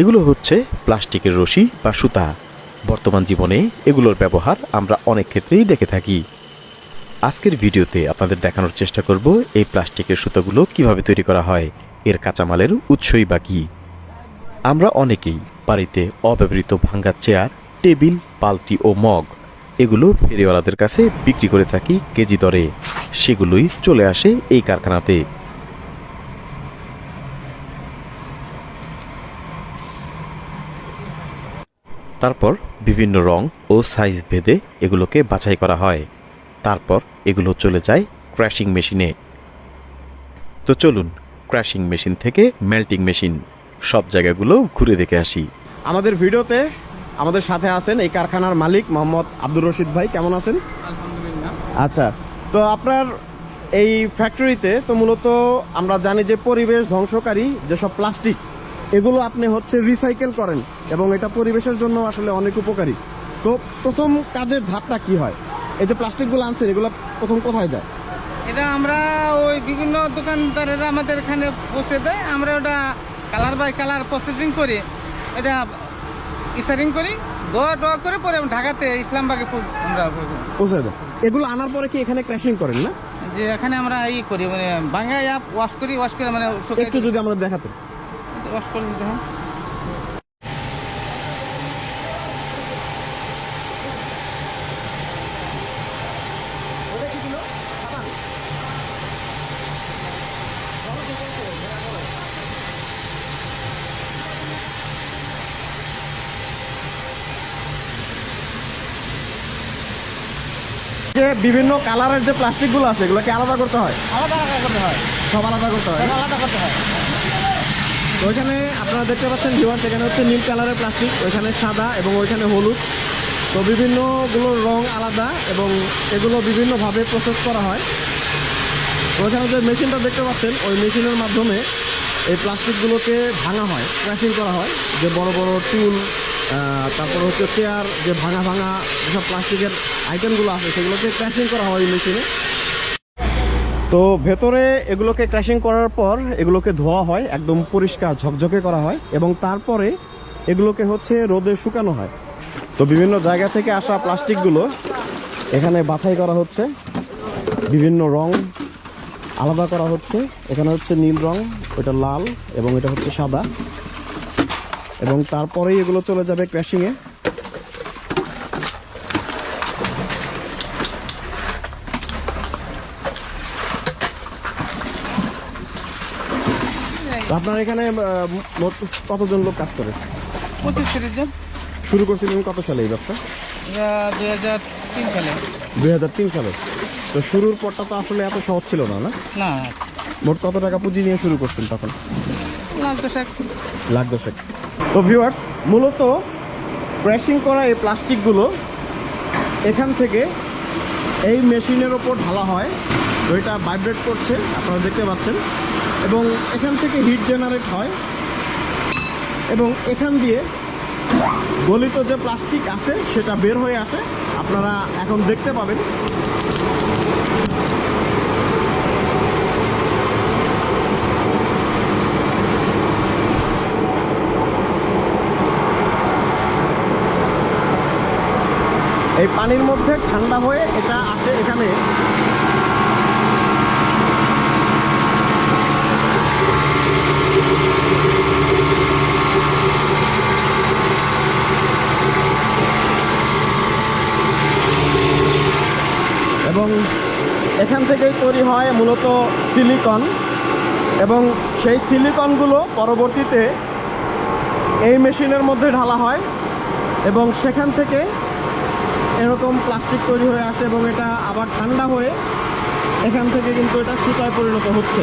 এগুলো হচ্ছে প্লাস্টিকের রশি বা সুতা। বর্তমান জীবনে এগুলোর ব্যবহার আমরা অনেক ক্ষেত্রেই দেখে থাকি। আজকের ভিডিওতে আপনাদের দেখানোর চেষ্টা করব এই প্লাস্টিকের সুতাগুলো কীভাবে তৈরি করা হয়, এর কাঁচামালের উৎসই বা কী। আমরা অনেকেই বাড়িতে অব্যবহৃত ভাঙ্গা চেয়ার, টেবিল পাল্টি ও মগ, এগুলো ফেরিওয়ালাদের কাছে বিক্রি করে থাকি কেজি দরে। সেগুলোই চলে আসে এই কারখানাতে। তারপর বিভিন্ন রং ও সাইজ ভেদে এগুলোকে বাছাই করা হয়। তারপর এগুলো চলে যায় ক্র্যাশিং মেশিনে। তো চলুন ক্র্যাশিং মেশিন থেকে মেল্টিং মেশিন সব জায়গাগুলো ঘুরে দেখে আসি। আমাদের ভিডিওতে আমাদের সাথে আছেন এই কারখানার মালিক মোহাম্মদ আব্দুর রশিদ ভাই কেমন আছেন? আচ্ছা তো আপনার এই ফ্যাক্টরিতে তো মূলত আমরা জানি যে পরিবেশ ধ্বংসকারী যেসব প্লাস্টিক এগুলো আপনি হচ্ছে রিসাইকেল করেন এবং এটা পরিবেশের জন্য আসলে অনেক উপকারী। তো প্রথম কাজের ধাপটা কি হয়? এই যে প্লাস্টিকগুলো আনছেন এগুলো প্রথম কোথায় যায়? এটা আমরা ওই বিভিন্ন দোকানদারেরা আমাদের এখানে পৌঁছে দেয়। আমরা ওটা কালার বাই কালার প্রসেসিং করি। এটা ইসারিং করি দোয়া টোয়া করে পরে ঢাকাতে ইসলামবাগে আমরা পৌঁছে দেয় এগুলো আনার পরে কি এখানে ক্র্যাশিং করেন না? যে এখানে আমরা ই করি মানে ভাঙাই আপ ওয়াশ করি ওয়াশ করে মানে একটু যদি আমরা দেখাতেন। ওয়াশ করে দিতে হয় যে বিভিন্ন কালারের যে প্লাস্টিকগুলো আছে এগুলোকে আলাদা করতে হয়? আলাদা আলাদা করতে হয়। সব আলাদা করতে হয়? আলাদা করতে হয়। ওইখানে আপনারা দেখতে পাচ্ছেন ভিওয়ার্স এখানে হচ্ছে নীল কালারের প্লাস্টিক ওইখানে সাদা এবং ওইখানে হলুদ। তো বিভিন্নগুলোর রং আলাদা এবং এগুলো বিভিন্নভাবে প্রসেস করা হয়। ওইখানে যে মেশিনটা দেখতে পাচ্ছেন, ওই মেশিনের মাধ্যমে এই প্লাস্টিকগুলোকে ভাঙা হয় ক্র্যাশিং করা হয়। যে বড় বড় টুল তারপর হচ্ছে চেয়ার যে ভাঙা ভাঙা যেসব প্লাস্টিকের আইটেমগুলো আছে, সেগুলোকে ক্র্যাশিং করা হয় ওই মেশিনে তো ভেতরে এগুলোকে ক্র্যাশিং করার পর এগুলোকে ধোয়া হয়, একদম পরিষ্কার ঝকঝকে করা হয় এবং তারপরে এগুলোকে হচ্ছে রোদে শুকানো হয়। তো বিভিন্ন জায়গা থেকে আসা প্লাস্টিকগুলো এখানে বাছাই করা হচ্ছে। বিভিন্ন রং আলাদা করা হচ্ছে। এখানে হচ্ছে নীল রং, ওটা লাল এবং এটা হচ্ছে সাদা। এবং তারপরেই এগুলো চলে যাবে ক্র্যাশিংয়ে তো আপনার এখানে মোট কতজন লোক কাজ করে? পঁচিশ তিরিশ জন। শুরু করছিলেন কত সালে এই ব্যবসা? দুই হাজার তিন সালে। দুই হাজার তিন সালে। তো শুরুর পরটা তো আসলে এত সহজ ছিল না না? না। মোট কত টাকা পুঁজি নিয়ে শুরু করছেন তখন? লাখ দশেক। লাখ দশেক। তো ভিউয়ার্স মূলত ক্র্যাশিং করা এই প্লাস্টিকগুলো এখান থেকে এই মেশিনের ওপর ঢালা হয়। তো এটা ভাইব্রেট করছে আপনারা দেখতে পাচ্ছেন। এবং এখান থেকে হিট জেনারেট হয়। এবং এখান দিয়ে গলিত যে প্লাস্টিক আছে, সেটা বের হয়ে আসে। আপনারা এখন দেখতে পাবেন। এই পানির মধ্যে ঠান্ডা হয়ে এটা আসে এখানে এবং এখান থেকেই তৈরি হয় মূলত সিলিকন এবং সেই সিলিকনগুলো পরবর্তীতে এই মেশিনের মধ্যে ঢালা হয় এবং সেখান থেকে এরকম প্লাস্টিক তৈরি হয়ে আসে এবং এটা আবার ঠান্ডা হয়ে এখান থেকে কিন্তু এটা সুতায় পরিণত হচ্ছে।